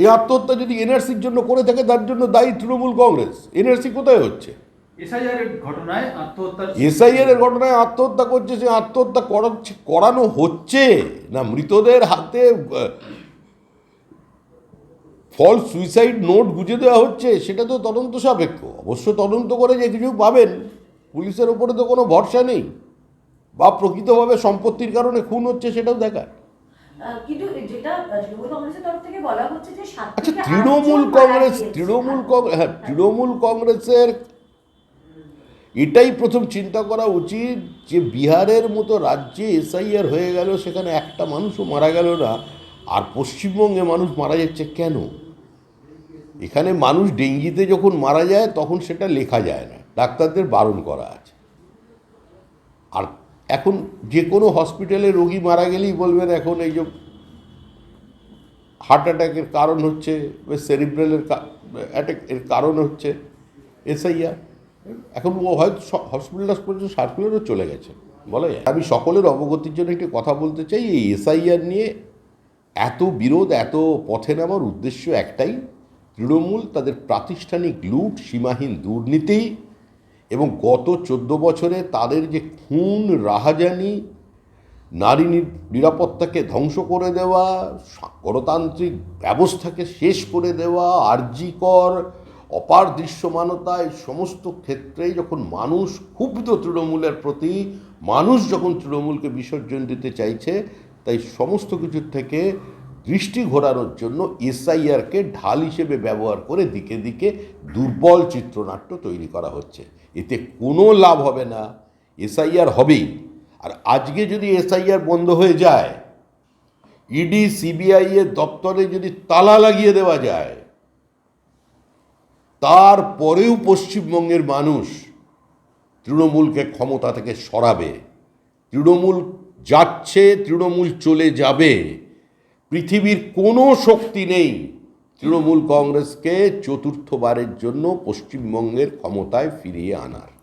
এই আত্মহত্যা যদি এনআরসির জন্য করে থাকে তার জন্য দায়ী তৃণমূল কংগ্রেস। এনআরসি কোথায় হচ্ছে? এসআইআর এর ঘটনায় আত্মহত্যা করছে সে আত্মহত্যা করানো হচ্ছে? না মৃতদের হাতে ফল সুইসাইড নোট গুজে দেওয়া হচ্ছে সেটা তো তদন্ত সাপেক্ষ। অবশ্য তদন্ত করে যে কিছু পাবেন পুলিশের ওপরে তো কোনো ভরসা নেই। বা প্রকৃতভাবে সম্পত্তির কারণে খুন হচ্ছে সেটাও দেখার। কিন্তু যেটা তৃণমূল কংগ্রেসের তরফ থেকে বলা হচ্ছে যে আচ্ছা তৃণমূল কংগ্রেস তৃণমূল কংগ্রেস হ্যাঁ। তৃণমূল কংগ্রেসের এটাই প্রথম চিন্তা করা উচিত যে বিহারের মতো রাজ্যে এসআইআর হয়ে গেল সেখানে একটা মানুষও মারা গেল না আর পশ্চিমবঙ্গে মানুষ মারা যাচ্ছে কেন? এখানে মানুষ ডেঙ্গিতে যখন মারা যায় তখন সেটা লেখা যায় না ডাক্তারদের বারণ করা আছে। আর এখন যে কোনো হসপিটালে রোগী মারা গেলেই বলবেন এখন এই যে হার্ট অ্যাটাকের কারণ হচ্ছে সেরিব্রালের অ্যাটাক এর কারণ হচ্ছে এসআইআর এখন ও হয়তো হসপিটাল পর্যন্ত সার্কুলারও চলে গেছে, বলা যায়। আমি সকলের অবগতির জন্য একটি কথা বলতে চাই, এই এসআইআর নিয়ে এত বিরোধ, এত পথে নামার উদ্দেশ্য একটাই, তৃণমূল তাদের প্রাতিষ্ঠানিক লুট, সীমাহীন দুর্নীতি এবং গত চোদ্দ বছরে তাদের যে খুন, রাহাজানি, নারী নিরাপত্তাকে ধ্বংস করে দেওয়া গণতান্ত্রিক ব্যবস্থাকে শেষ করে দেওয়া, আর্জিকর, অপার দৃশ্যমানতা, এই সমস্ত ক্ষেত্রেই যখন মানুষ, ক্ষুব্ধ তৃণমূলের প্রতি, মানুষ যখন তৃণমূলকে বিসর্জন দিতে চাইছে, তাই সমস্ত কিছুর থেকে দৃষ্টি ঘোরানোর জন্য এসআইআরকে ঢাল হিসেবে ব্যবহার করে দিকে দিকে দুর্বল চিত্রনাট্য তৈরি করা হচ্ছে। এতে কোনো লাভ হবে না। এসআইআর হবেই। আর আজকে যদি এসআইআর বন্ধ হয়ে যায়, ইডি, সিবিআই এর দপ্তরে যদি তালা লাগিয়ে দেওয়া যায়, তারপরেও পশ্চিমবঙ্গের মানুষ তৃণমূলকে ক্ষমতা থেকে সরাবে। তৃণমূল যাচ্ছে, তৃণমূল চলে যাবে। পৃথিবীর কোনো শক্তি নেই। তৃণমূল কংগ্রেসকে চতুর্থবারের জন্য পশ্চিমবঙ্গের ক্ষমতায় ফিরিয়ে আনার।